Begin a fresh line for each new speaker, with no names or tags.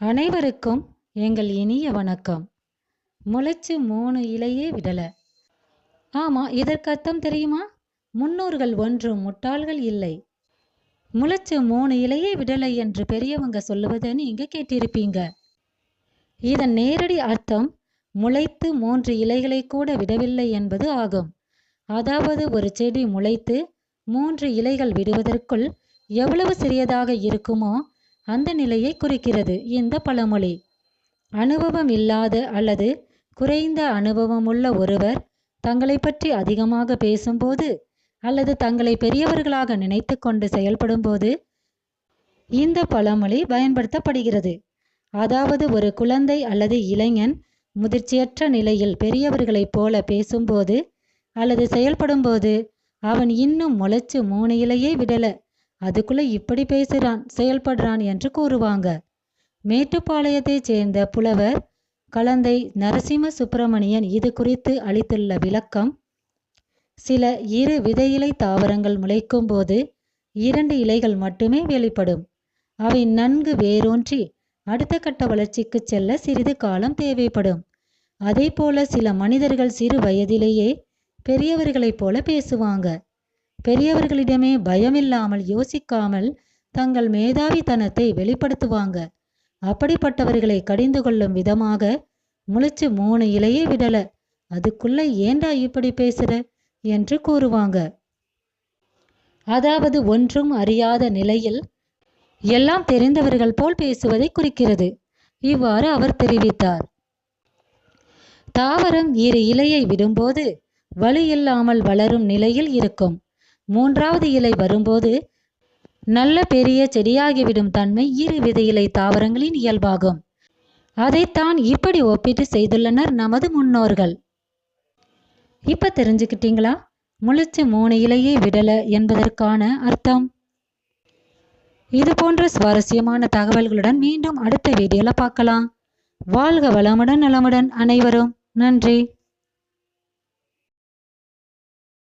அனைவருக்கும் எங்கள் இனிய வணக்கம். முளைச்சு மூணு இலையே விடல. ஆமா இதற்கு அர்த்தம் தெரியுமா? முன்னோர்கள் ஒன்றும் முட்டாள்கள் இல்லை. முளைச்சு மூணு இலையே விடலை என்று பெரியவங்க சொல்லுவதை நீங்க கேட்டிருப்பீங்க. இதன் நேரடி அர்த்தம் முளைத்து மூன்று இலைகளை கூட விடவில்லை என்பது ஆகும். அதாவது ஒரு செடி முளைத்து மூன்று இலைகள் விடுவதற்குள் எவ்வளவு சிறியதாக இருக்குமோ அந்த நிலையை குறிக்கிறது. இந்த பழமொழி. அனுபவம் இல்லாத அல்லது குறைந்த அனுபவமுள்ள ஒருவர் தங்களை பற்றி அதிகமாக பேசும்போது அல்லது தங்களை பெரியவர்களாக நினைத்து கொண்டு செயல்படும்போது இந்த பழமொழி பயன்படுத்தப்படுகிறது. அதாவது ஒரு குழந்தை அல்லது இளைஞன் முதிர்ச்சியற்ற நிலையில் பெரியவர்களைப் போல பேசும்போது அல்லது செயல்படும்போது அவன் இன்னும் முளைச்சு மூனையிலேயே விடலை விடல. அதுக்குள்ள இப்படி பேசுறான் செயல்படுறான் என்று கூறுவாங்க. மேட்டுப்பாளையத்தைச் சேர்ந்த புலவர் கலந்தை நரசிம்ம சுப்பிரமணியன் இது குறித்து அளித்துள்ள விளக்கம் சில இரு விதையிலை தாவரங்கள் முளைக்கும் போது இரண்டு இலைகள் மட்டுமே வெளிப்படும். அவை நன்கு வேரூன்றி அடுத்த கட்ட வளர்ச்சிக்கு செல்ல சிறிது காலம் தேவைப்படும். அதே போல சில மனிதர்கள் சிறு வயதிலேயே பெரியவர்களைப் போல பேசுவாங்க. பெரியவர்களிடமே பயமில்லாமல் யோசிக்காமல் தங்கள் மேதாவித்தனத்தை வெளிப்படுத்துவாங்க. அப்படிப்பட்டவர்களை கடிந்து கொள்ளும் விதமாக முழிச்சு மூணு இலையே விடல. அதுக்குள்ள ஏண்டா இப்படி பேசுற? என்று கூறுவாங்க. அதாவது ஒன்றும் அறியாத நிலையில் எல்லாம் தெரிந்தவர்கள் போல் பேசுவதை குறிக்கிறது. இவ்வாறு அவர் தெரிவித்தார். தாவரம் இரு இலையை விடும்போது வலி இல்லாமல் வளரும் நிலையில் இருக்கும். மூன்றாவது இலை வரும்போது நல்ல பெரிய செடியாகிவிடும் தன்மை இரு வித இலை தாவரங்களின் இயல்பாகும். அதைத்தான் இப்படி ஒப்பிட்டு செய்துள்ளனர் நமது முன்னோர்கள். இப்ப தெரிஞ்சுக்கிட்டீங்களா? முளைச்சு மூணு இலையே விடல என்பதற்கான அர்த்தம். இது போன்ற சுவாரஸ்யமான தகவல்களுடன் மீண்டும் அடுத்த வீடியோல பார்க்கலாம். வாழ்க வளமுடன் நலமுடன் அனைவரும். நன்றி.